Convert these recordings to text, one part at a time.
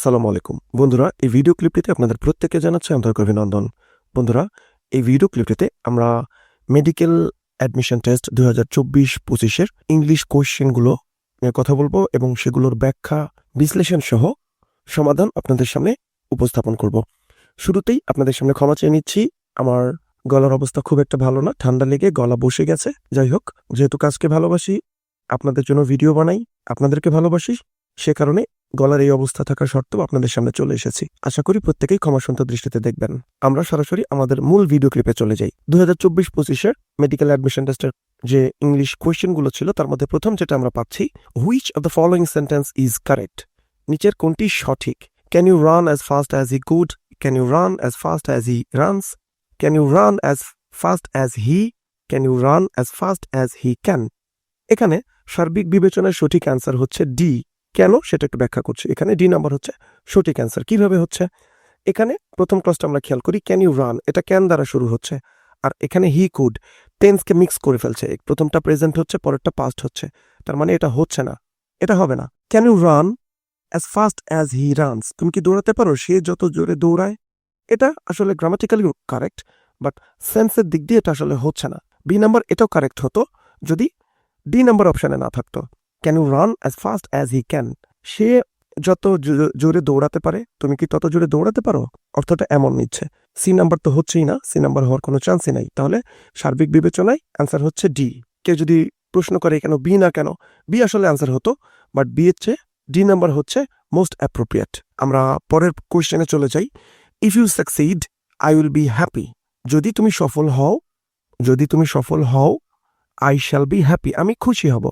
আসসালামু আলাইকুম। বন্ধুরা, এই ভিডিও ক্লিপটিতে আপনাদের প্রত্যেককে জানাচ্ছি আন্তরিক অভিনন্দন। বন্ধুরা, এই ভিডিও ক্লিপটিতে আমরা মেডিকেল অ্যাডমিশন টেস্ট দুই হাজার চব্বিশ পঁচিশের ইংলিশ কোয়েশ্চেনগুলো নিয়ে কথা বলব এবং সেগুলোর ব্যাখ্যা, বিশ্লেষণ সহ সমাধান আপনাদের সামনে উপস্থাপন করব। শুরুতেই আপনাদের সামনে ক্ষমা চেয়ে নিচ্ছি। আমার গলার অবস্থা খুব একটা ভালো না, ঠান্ডা লেগে গলা বসে গেছে। যাই হোক, যেহেতু কাজকে ভালোবাসি, আপনাদের জন্য ভিডিও বানাই, আপনাদেরকে ভালোবাসি, সে কারণে গলার এই অবস্থা থাকা সত্ত্বেও আপনাদের সামনে চলে এসেছি। আশা করি প্রত্যেকেই ক্ষমাসন্ত দৃষ্টিতে দেখবেন। আমরা সরাসরি আমাদের মূল ভিডিও ক্লিপে চলে যাই। দু হাজার চব্বিশ পঁচিশের মেডিকেল অ্যাডমিশন টেস্টের যে ইংলিশ কোয়েশ্চেনগুলো ছিল, তার মধ্যে প্রথম যেটা আমরা পাচ্ছি which of the following sentence is correct নিচের কোনটি সঠিক? Can you run as fast as he good can you run as fast as he runs can you run as fast as he can you run as fast as he can এখানে সার্বিক বিবেচনার সঠিক answer হচ্ছে D কেন সেটা একটু ব্যাখ্যা করছি। এখানে ডি নাম্বার হচ্ছে সঠিক অ্যান্সার কীভাবে হচ্ছে? এখানে প্রথম ক্লাসটা আমরা খেয়াল করি ক্যান ইউ রান এটা ক্যান দ্বারা শুরু হচ্ছে। আর এখানে হি কুড টেন্সকে মিক্স করে ফেলছে। প্রথমটা প্রেজেন্ট হচ্ছে, পরেরটা পাস্ট হচ্ছে। তার মানে এটা হচ্ছে না। এটা হবে না। Can you run as fast as he runs তুমি কি দৌড়াতে পারো? সে যত জোরে দৌড়ায়, এটা আসলে গ্রামাটিক্যালি কারেক্ট বাট সেন্সের দিক দিয়ে এটা আসলে হচ্ছে না। বি নাম্বার এটাও কারেক্ট হতো যদি ডি নাম্বার অপশানে না থাকতো। Can you run as fast as he can সে যত জোরে দৌড়াতে পারে, তুমি কি তত জোরে দৌড়াতে পারো? অর্থটা এমন নিচ্ছে। সি নাম্বার তো হচ্ছেই না সি নাম্বার হওয়ার কোনো চান্সই নাই। তাহলে সার্বিক বিবেচনায় অ্যান্সার হচ্ছে ডি কেউ যদি প্রশ্ন করে কেন বি না কেন বি আসলে অ্যান্সার হতো বাট বি এর চেয়ে ডি নাম্বার হচ্ছে মোস্ট অ্যাপ্রোপ্রিয়েট আমরা পরের কোয়েশ্চেনে চলে যাই। If you succeed I will be happy যদি তুমি সফল হও, যদি তুমি সফল হও আই শ্যাল বি হ্যাপি আমি খুশি হব।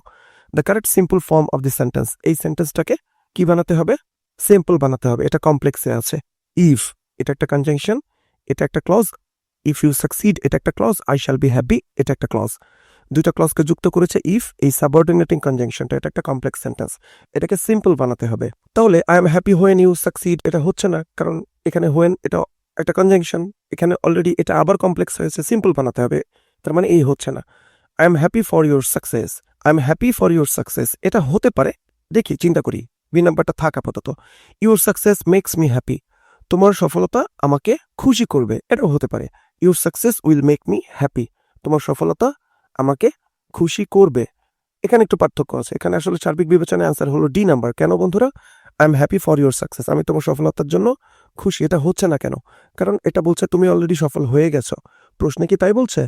The correct simple form of the sentence এই সেন্টেন্সটাকে কি বানাতে হবে? সিম্পল বানাতে হবে। এটা কমপ্লেক্সে আছে। ইফ এটা একটা কনজাংশন এটা একটা ক্লজ ইফ ইউ সাকসিড এটা একটা clause I shall be happy এটা একটা ক্লজ দুইটা ক্লজকে যুক্ত করেছে ইফ এই সাবঅর্ডিনেটিং কনজাংশনটা এটা একটা কমপ্লেক্স সেন্টেন্স এটাকে সিম্পল বানাতে হবে। তাহলে I am happy when you succeed এটা হচ্ছে না। কারণ, এখানে হোয়েন এটা একটা কনজাংশন এখানে অলরেডি এটা আবার কমপ্লেক্স হয়েছে। সিম্পল বানাতে হবে। তার মানে এই হচ্ছে না। I am happy for your success I am happy for your success এটা হতে পারে। দেখি, চিন্তা করি। বি নাম্বারটা থাক আপাতত। Your success makes me happy তোমার সফলতা আমাকে খুশি করবে। এটাও হতে পারে। Your success will make me happy তোমার সফলতা আমাকে খুশি করবে। এখানে একটু পার্থক্য আছে। এখানে আসলে সার্বিক বিবেচনায় অ্যান্সার হলো ডি নাম্বার কেন বন্ধুরা? I am happy for your success আমি তোমার সফলতার জন্য খুশি। এটা হচ্ছে না কেন? কারণ এটা বলছে তুমি অলরেডি সফল হয়ে গেছো। প্রশ্নে কি তাই বলছে?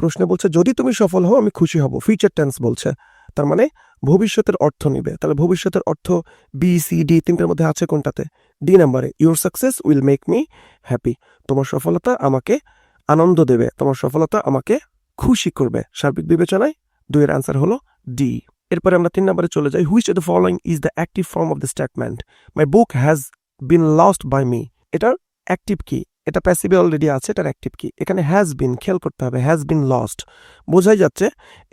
প্রশ্নে বলছে, যদি তুমি সফল হও, আমি খুশি হব। ফিউচার টেন্স বলছে। তার মানে ভবিষ্যতের অর্থ নিবে। তাহলে ভবিষ্যতের অর্থ বি সি ডি তিনটার মধ্যে আছে কোনটাতে? ডি নাম্বারে your success will make me happy তোমার সফলতা আমাকে আনন্দ দেবে। তোমার সফলতা আমাকে খুশি করবে। সার্বিক বিবেচনায় দুইয়ের অ্যান্সার হলো ডি এরপরে আমরা তিন নম্বরে চলে যাই। Which the following is the active form of the statement my book has been lost by me এটার অ্যাক্টিভ কি? এটা প্যাসিভে অলরেডি আছে, এটার অ্যাক্টিভ কি এখানে হ্যাজ বিন খেয়াল করতে হবে হ্যাজ বিন লস্ট বোঝাই যাচ্ছে,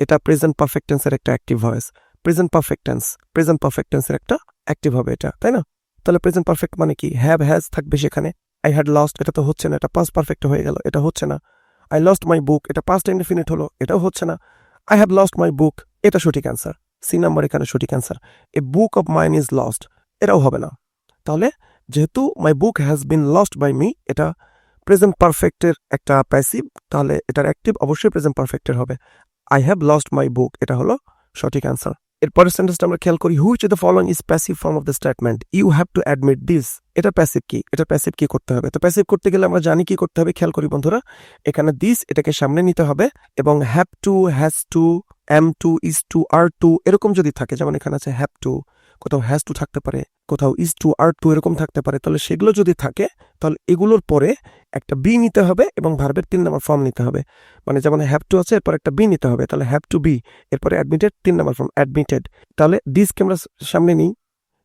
এটা প্রেজেন্ট পারফেক্ট টেন্সের একটা active voice present perfect tense present perfect টেন্সের একটা অ্যাক্টিভ হবে এটা, তাই না? তাহলে প্রেজেন্ট পারফেক্ট মানে কি? হ্যাভ হ্যাজ থাকবে সেখানে। আই হ্যাড লস্ট এটা তো হচ্ছে না, এটা পাস পারফেক্ট হয়ে গেল, এটা হচ্ছে না। আই লস্ট মাই বুক এটা পাস্ট ইনফিনিট হলো, এটাও হচ্ছে না। I have lost my book এটা সঠিক অ্যান্সার সি নাম্বার এখানে সঠিক answer a book of mine is lost এটাও হবে না। তাহলে যেহেতু my book has been lost by me এটা প্রেজেন্ট পারফেক্টের একটা প্যাসিভ তাহলে এটার অ্যাক্টিভ অবশ্যই প্রেজেন্ট পারফেক্টের হবে। I have lost my book এটা হলো সঠিক অ্যান্সার এরপরের সেন্টেন্সটা আমরা খেয়াল করি which the following is passive form of the statement you have to admit this এটা প্যাসিভ কি? এটা প্যাসিভ কি করতে হবে? তো প্যাসিভ করতে গেলে আমরা জানি কি করতে হবে, খেয়াল করি বন্ধুরা। এখানে দিস এটাকে সামনে নিতে হবে এবং have to has to am to is to are to এরকম যদি থাকে, যেমন এখানে আছে হ্যাভ টু কোথাও হ্যাজ টু থাকতে পারে, কোথাও ইজ টু আর টু এরকম থাকতে পারে, তাহলে সেগুলো যদি থাকে, তাহলে এগুলোর পরে একটা বি নিতে হবে এবং ভার্বের তিন নম্বর ফর্ম নিতে হবে। মানে যেমন হ্যাভ টু আছে, এরপর একটা বি নিতে হবে, তাহলে হ্যাভ টু বি এরপরে অ্যাডমিটেড তিন নম্বর ফর্ম অ্যাডমিটেড তাহলে দিসকে আমরা সামনে নিই?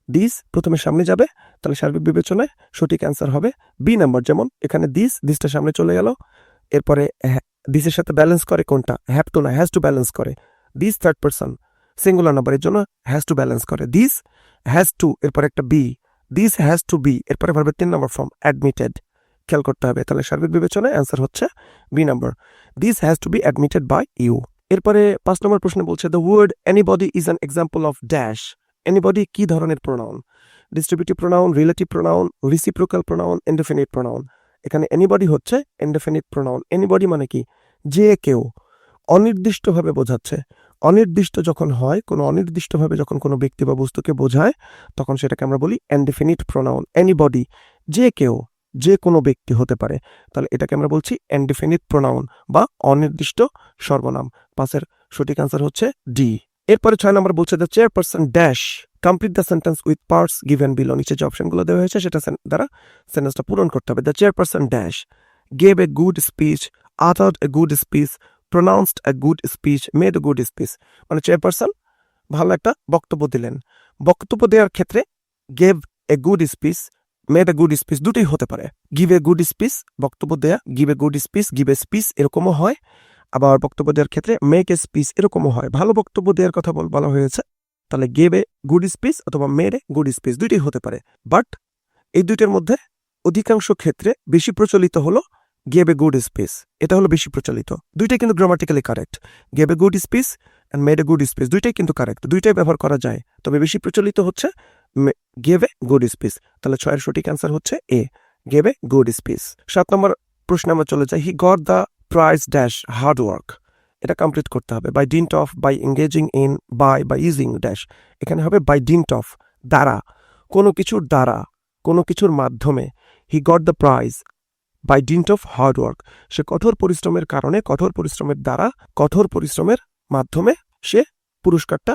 দিস প্রথমে সামনে যাবে, তাহলে সার্বিক বিবেচনায় সঠিক অ্যান্সার হবে বি নাম্বার যেমন এখানে দিস দিসটা সামনে চলে গেল, এরপরে দিসের সাথে ব্যালেন্স করে কোনটা? হ্যাভ টু না হ্যাজ টু ব্যালেন্স করে। দিস থার্ড পার্সন সিঙ্গুলার নাম্বারের জন্য হ্যাজ টু ব্যালেন্স করে। দিস হ্যাজ টু এরপর একটা B this has to be এরপরে ভার্বের তিন নম্বর ফর্ম অ্যাডমিটেড খেয়াল করতে হবে। তাহলে সার্বিক বিবেচনায় অ্যান্সার হচ্ছে B number this has to be admitted by you এরপরে পাঁচ নম্বর প্রশ্নে বলছে the word anybody is an example of dash anybody কি ধরনের pronoun distributive pronoun relative pronoun reciprocal pronoun indefinite pronoun এখানে এনিবডি হচ্ছে এন্ডোফিনিট প্রোনাউন এনিবডি মানে কি? যে কেউ। অনির্দিষ্টভাবে বোঝাচ্ছে। অনির্দিষ্ট যখন হয়, কোনো অনির্দিষ্টভাবে যখন কোনো ব্যক্তি বা বস্তুকে বোঝায়, তখন সেটাকে আমরা বলি এন্ডিফিনিট প্রোনাউন এনিবডি যে কেউ, যে কোনো ব্যক্তি হতে পারে। তাহলে এটাকে আমরা বলছি এন্ডিফিনিট প্রোনাউন বা অনির্দিষ্ট সর্বনাম। পাসের সঠিক আনসার হচ্ছে ডি এরপরে ছয় নম্বর বলছে the chairperson dash complete the sentence with parts given below নিচে যে অপশনগুলো দেওয়া হয়েছে, সেটা দ্বারা সেন্টেন্সটা পূরণ করতে হবে। The chairperson dash gave a good speech uttered a good speech pronounced a good speech made a good speech মানে চেয়ারপারসন ভালো একটা বক্তব্য দিলেন। বক্তব্য দেওয়ার ক্ষেত্রে gave a good speech made a good speech দুটোই হতে পারে। গিভ এ গুড স্পিচ বক্তব্য দেয়া give a good speech give a speech এরকমও হয়। আবার বক্তব্য দেওয়ার ক্ষেত্রে মেক এ স্পিচ এরকমও হয়। ভালো বক্তব্য দেওয়ার কথা বল- হয়েছে, তাহলে গেভ এ গুড স্পিচ অথবা মেড এ গুড স্পিচ দুইটাই হতে পারে। বাট এই দুইটার মধ্যে অধিকাংশ ক্ষেত্রে বেশি প্রচলিত হলো গেভ এ গুড স্পেস এটা হলো বেশি প্রচলিত। দুইটাই কিন্তু grammatically correct gave a good speech and made a good speech দুইটাই কিন্তু কারেক্ট দুইটাই ব্যবহার করা যায়। তবে বেশি প্রচলিত হচ্ছে গেভ এ গুড স্পেস তাহলে ছয়ের সঠিক অ্যান্সার হচ্ছে A gave a good speech সাত নম্বর প্রশ্নে আমরা চলে যাই। He got the prize dash hard work এটা কমপ্লিট করতে হবে। By dint of by engaging in by by using dash এখানে হবে বাই ডিন্ট অফ দ্বারা। কোনো কিছুর দ্বারা, কোনো কিছুর মাধ্যমে। He got the prize by dint of hard work সে কঠোর পরিশ্রমের কারণে, কঠোর পরিশ্রমের দ্বারা, কঠোর পরিশ্রমের মাধ্যমে সে পুরস্কারটা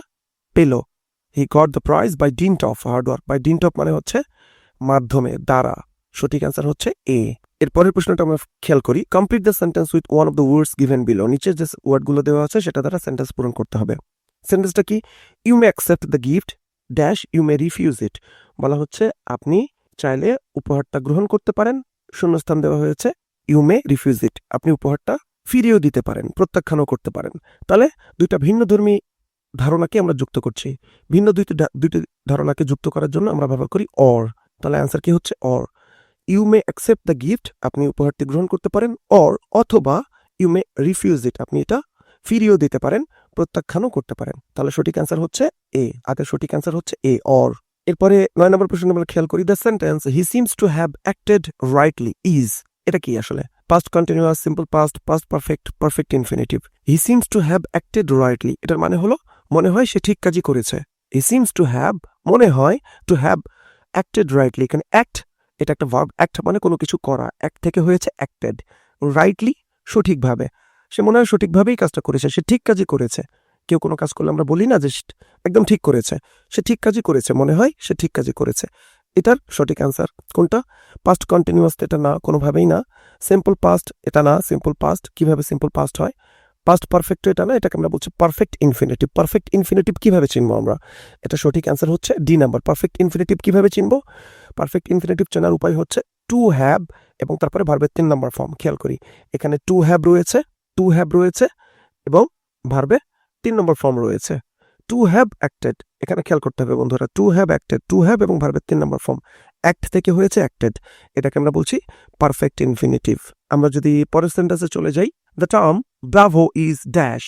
পেল। He got the prize by dint of hard work by dint of মানে হচ্ছে মাধ্যমে, দ্বারা। সঠিক অ্যান্সার হচ্ছে এ এরপরের প্রশ্নটা আমরা খেয়াল করি। Complete the sentence with one of the words given below নিচে যে ওয়ার্ডগুলো দেওয়া আছে, সেটা দ্বারা সেন্টেন্স পূরণ করতে হবে। সেন্টেন্সটা কি? You may accept the gift dash you may refuse it বলা হচ্ছে, আপনি চাইলে উপহারটা গ্রহণ করতে পারেন শূন্যস্থান দেওয়া হয়েছে ইউ মে রিফিউজ ইট আপনি উপহারটা ফিরিয়েও দিতে পারেন, প্রত্যাখ্যানও করতে পারেন। তাহলে দুইটা ভিন্ন ধর্মী ধারণাকে আমরা যুক্ত করছি। ভিন্ন দুইটি দুইটি ধারণাকে যুক্ত করার জন্য আমরা ব্যবহার করি অর তাহলে অ্যান্সার কি হচ্ছে or you may accept the gift আপনি উপহারটি গ্রহণ করতে পারেন অর অথবা ইউ মে রিফিউজ ইট আপনি এটা ফিরিয়েও দিতে পারেন, প্রত্যাখ্যানও করতে পারেন। তাহলে সঠিক অ্যান্সার হচ্ছে এ আগের সঠিক অ্যান্সার হচ্ছে এ অর এরপরে নয় নম্বর প্রশ্ন আমরা খেয়াল করি the sentence he seems to have acted rightly is এটা কি আসলে? Past continuous simple past past perfect perfect infinitive he seems to have acted rightly এটার মানে হলো, মনে হয় সে ঠিক কাজই করেছে। হি সিমস টু হ্যাভ মনে হয় টু হ্যাভ অ্যাক্টেড রাইটলি এখানে অ্যাক্ট এটা একটা ভার্ব অ্যাক্ট মানে কোনো কিছু করা। অ্যাক্ট থেকে হয়েছে অ্যাক্টেড রাইটলি সঠিকভাবে। সে মনে হয় সঠিকভাবেই কাজটা করেছে। সে ঠিক কাজই করেছে। কেউ কোনো কাজ করলে আমরা বলি না যে একদম ঠিক করেছে। সে ঠিক কাজই করেছে, মনে হয় সে ঠিক কাজই করেছে। এটার সঠিক অ্যান্সার কোনটা? পাস্ট কন্টিনিউয়াস এটা না, কোনোভাবেই না। সিম্পল পাস্ট এটা না সিম্পল পাস্ট কীভাবে সিম্পল পাস্ট হয়? পাস্ট পারফেক্ট এটা না, এটাকে আমরা বলছি পারফেক্ট ইনফিনিটিভ পারফেক্ট ইনফিনিটিভ কীভাবে চিনবো আমরা? এটা সঠিক অ্যান্সার হচ্ছে ডি নাম্বার পারফেক্ট ইনফিনিটিভ কীভাবে চিনবো? পারফেক্ট ইনফিনিটিভ চেনার উপায় হচ্ছে টু হ্যাভ এবং তারপরে ভার্বের তিন নম্বর ফর্ম খেয়াল করি, এখানে টু হ্যাভ রয়েছে টু হ্যাভ রয়েছে এবং ভার্বে তিন নম্বর ফর্ম রয়েছে। টু হ্যাভ অ্যাক্টেড এখানে খেয়াল করতে হবে বন্ধুরা to have acted to have এবং ভার্বের তিন নম্বর ফর্ম অ্যাক্ট থেকে হয়েছে অ্যাক্টেড এটাকে আমরা বলছি পারফেক্ট ইনফিনিটিভ আমরা যদি পরের সেন্টেন্সে চলে যাই the term bravo is dash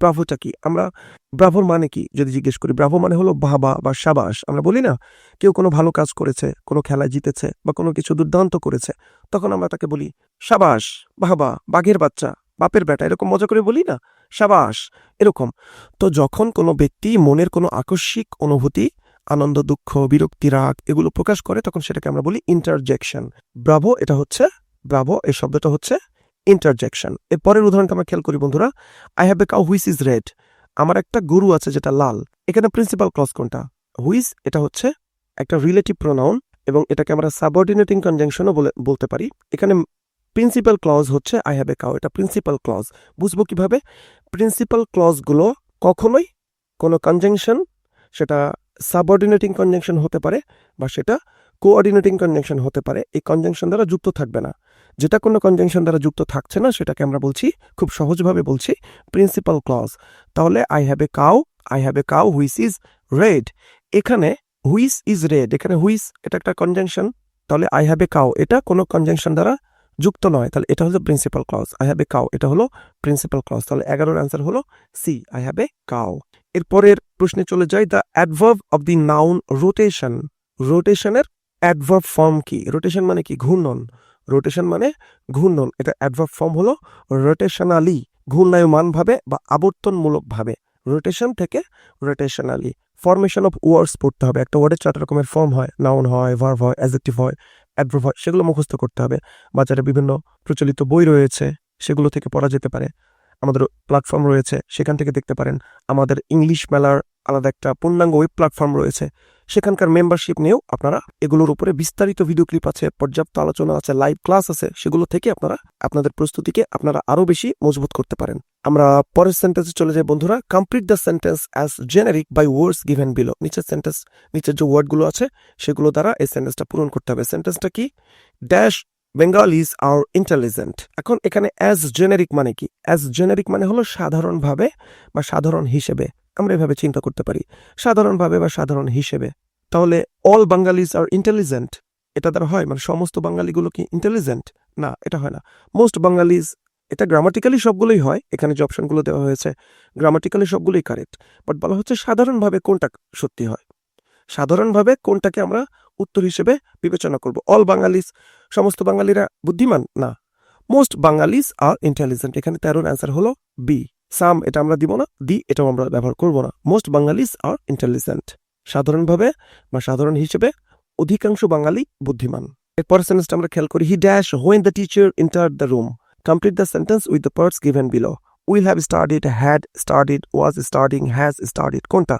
ব্রাভোটা কি? আমরা ব্রাভোর মানে কি? যদি জিজ্ঞেস করি ব্রাভো মানে হলো বাবা বা সাবাস। আমরা বলি না, কেউ কোনো ভালো কাজ করেছে, কোনো খেলায় জিতেছে বা কোনো কিছু দুর্দান্ত করেছে, তখন আমরা তাকে বলি সাবাস, বাবা, বাঘের বাচ্চা। বাপের বেটা, এরকম মজা করে বলি না? সাবাস, এরকম। তো যখন কোনো ব্যক্তি মনের কোনো আকস্মিক অনুভূতি, আনন্দ, দুঃখ, বিরক্তি, রাগ এগুলো প্রকাশ করে, তখন সেটাকে আমরা বলি ইন্টারজেকশন ব্রাভো, এটা হচ্ছে, ব্রাভো এই শব্দটা হচ্ছে ইন্টারজেকশন এর পরের উদাহরণটা আমরা খেয়াল করি, বন্ধুরা। I have a cow which is red আমার একটা গরু আছে যেটা লাল। এখানে প্রিন্সিপাল ক্লজ কোনটা? হুইস এটা হচ্ছে একটা রিলেটিভ প্রোনাউন এবং এটাকে আমরা সাবঅর্ডিনেটিং কনজাংশনও বলে, বলতে পারি। এখানে প্রিন্সিপাল ক্লজ হচ্ছে আই হ্যাভ এ কাউ এটা প্রিন্সিপাল ক্লজ বুঝব কীভাবে? প্রিন্সিপাল ক্লজগুলো কখনোই কোনো কনজাংশন সেটা সাবঅর্ডিনেটিং কনজাংশন হতে পারে বা সেটা কোঅর্ডিনেটিং কনজাংশন হতে পারে, এই কনজাংশন দ্বারা যুক্ত থাকবে না। যেটা কোনো কনজাংশন দ্বারা যুক্ত থাকছে না, সেটাকে আমরা বলছি, খুব সহজভাবে বলছি প্রিন্সিপাল ক্লজ তাহলে I have a cow I have a cow which is red এখানে হুইস ইজ রেড এখানে হুইস এটা একটা কনজাংশন তাহলে আই হ্যাভ এ কাউ এটা কোনো কনজাংশন দ্বারা যুক্ত নয়, তাহলে এটা হলো principal clause I have a cow এটা হলো প্রিন্সিপাল ক্লজ তাহলে এগারোর অ্যান্সার হলো C I have a cow এরপরের প্রশ্নে চলে যাই the adverb of the noun rotation রোটেশনের adverb form কি? রোটেশন মানে কি? ঘূর্ণন। রোটেশন মানে ঘূর্ণন, এটা অ্যাডভার্ভ ফর্ম হলো রোটেশনালি ঘূর্ণায়মানভাবে বা আবর্তনমূলকভাবে। রোটেশন থেকে রোটেশনালি ফর্মেশন অফ ওয়ার্ডস পড়তে হবে, একটা ওয়ার্ডের চার রকমের ফর্ম হয় নাউন হয় ভার্ভ হয় অ্যাজেক্টিভ হয়। অ্যাডভার্ব সেগুলো মুখস্থ করতে হবে। বাজারে বিভিন্ন প্রচলিত বই রয়েছে, সেগুলো থেকে পড়া যেতে পারে। আমাদের প্ল্যাটফর্ম রয়েছে, সেখান থেকে দেখতে পারেন। আমাদের ইংলিশ মেলার আলাদা একটা পূর্ণাঙ্গ ওয়েব প্ল্যাটফর্ম রয়েছে। সেখানকার মেম্বারশিপ নিয়েও আপনারা এগুলোর উপরে বিস্তারিত ভিডিও ক্লিপ আছে, পর্যাপ্ত আলোচনা আছে লাইভ ক্লাস আছে, সেগুলো থেকে আপনারা, আপনাদের প্রস্তুতিকে আপনারা আরও বেশি মজবুত করতে পারেন। আমরা পরের সেন্টেন্সে চলে যাই, বন্ধুরা। Complete the sentence as generic by words given below নিচের সেন্টেন্স নিচের যে ওয়ার্ডগুলো আছে, সেগুলো দ্বারা এই সেন্টেন্সটা পূরণ করতে হবে। সেন্টেন্সটা কি? ড্যাশ বেঙ্গলিজ আর ইন্টেলিজেন্ট এখন এখানে অ্যাজ জেনারিক মানে কি? অ্যাজ জেনারিক মানে হলো সাধারণভাবে বা সাধারণ হিসেবে। আমরা এভাবে চিন্তা করতে পারি। সাধারণভাবে বা সাধারণ হিসেবে। তাহলে অল বাঙালিজ আর ইন্টেলিজেন্ট এটা দ্বারা হয়? মানে সমস্ত বাঙালিগুলো কি ইন্টেলিজেন্ট না, এটা হয় না। মোস্ট বাঙালিজ এটা গ্রামাটিক্যালি সবগুলোই হয়, এখানে যে অপশনগুলো দেওয়া হয়েছে গ্রামাটিক্যালি সবগুলোই কারেক্ট বাট বলা হচ্ছে সাধারণভাবে কোনটা সত্যি হয়। সাধারণভাবে কোনটাকে আমরা উত্তর হিসেবে বিবেচনা করব। অল বাঙালিজ সমস্ত বাঙালিরা বুদ্ধিমান? না। মোস্ট বাঙালিজ আর ইন্টেলিজেন্ট এখানে তেরোর অ্যান্সার হলো বি সাম এটা আমরা দিব না দি এটাও আমরা ব্যবহার করব না। মোস্ট বাঙালিস আর ইন্টেলিজেন্ট সাধারণভাবে বা সাধারণ হিসেবে অধিকাংশ বাঙালি বুদ্ধিমান। এরপর সেন্টেন্সটা আমরা খেয়াল করি he dash when the teacher enter the room complete the sentence with the parts given below will have studied had studied was starting has studied কোনটা?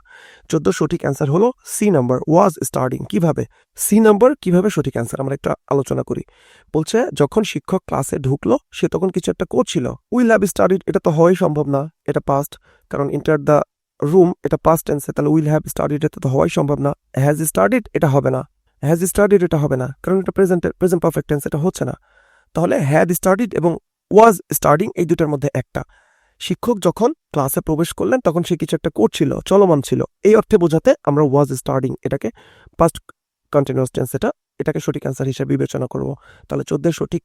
চোদ্দ সঠিক অ্যান্সার হলো সি নাম্বার ওয়াজ স্টার্টিং কীভাবে? সি নাম্বার কীভাবে সঠিক answer আমরা একটা আলোচনা করি। বলছে, যখন শিক্ষক ক্লাসে ঢুকলো, সে তখন কিছু একটা করছিল। উইল হ্যাভ স্টাডিড এটা তো হওয়াই সম্ভব না, এটা পাস্ট কারণ ইন্টার দ্য রুম এটা পাস্ট টেন্সে তাহলে উইল হ্যাভ স্টাডিড এটা তো হওয়াই সম্ভব না। হ্যাজ স্টাডিড এটা হবে না। হ্যাজ স্টাডিড এটা হবে না, কারণ এটা প্রেজেন্ট প্রেজেন্ট পারফেক্ট টেন্স এটা হচ্ছে না। তাহলে হ্যাড স্টাডিড এবং ওয়াজ স্টার্টিং এই দুটার মধ্যে একটা। শিক্ষক যখন ক্লাসে প্রবেশ করলেন, তখন সে কিছু একটা করছিল, চলমান ছিল। এই অর্থে বোঝাতে আমরা ওয়াজ স্টার্টিং এটাকে পাস্ট কন্টিনিউয়াস টেন্স এটা, এটাকে সঠিক অ্যান্সার হিসেবে বিবেচনা করব। তাহলে চোদ্দের সঠিক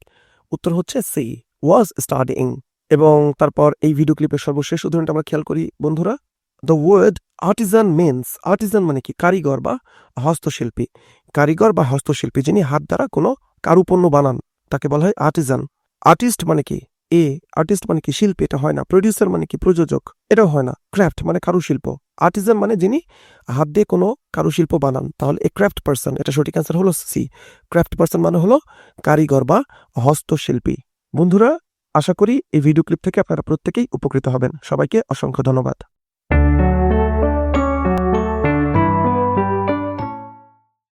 উত্তর হচ্ছে সি ওয়াজ স্টার্টিং এবং তারপর এই ভিডিও ক্লিপের সর্বশেষ উদাহরণটা আমরা খেয়াল করি, বন্ধুরা। The word artisan means artisan মানে কি? কারিগর বা হস্তশিল্পী। কারিগর বা হস্তশিল্পী যিনি হাত দ্বারা কোনো কারুপণ্য বানান তাকে বলা হয় আর্টিজান। আর্টিস্ট মানে কি? এ, আর্টিস্ট মানে কি? শিল্পী, এটা হয় না। প্রডিউসার মানে কি? প্রযোজক, এটাও হয় না। ক্রাফট মানে কারুশিল্প। আর্টিজান মানে যিনি হাত দিয়ে কোনো কারুশিল্প বানান, তাহলে এ ক্রাফট পার্সন, এটা সঠিক অ্যান্সার হলো সি। ক্রাফট পার্সন মানে হলো কারিগর বা হস্তশিল্পী। বন্ধুরা, আশা করি এই ভিডিও ক্লিপ থেকে আপনারা প্রত্যেকেই উপকৃত হবেন। সবাইকে অসংখ্য ধন্যবাদ।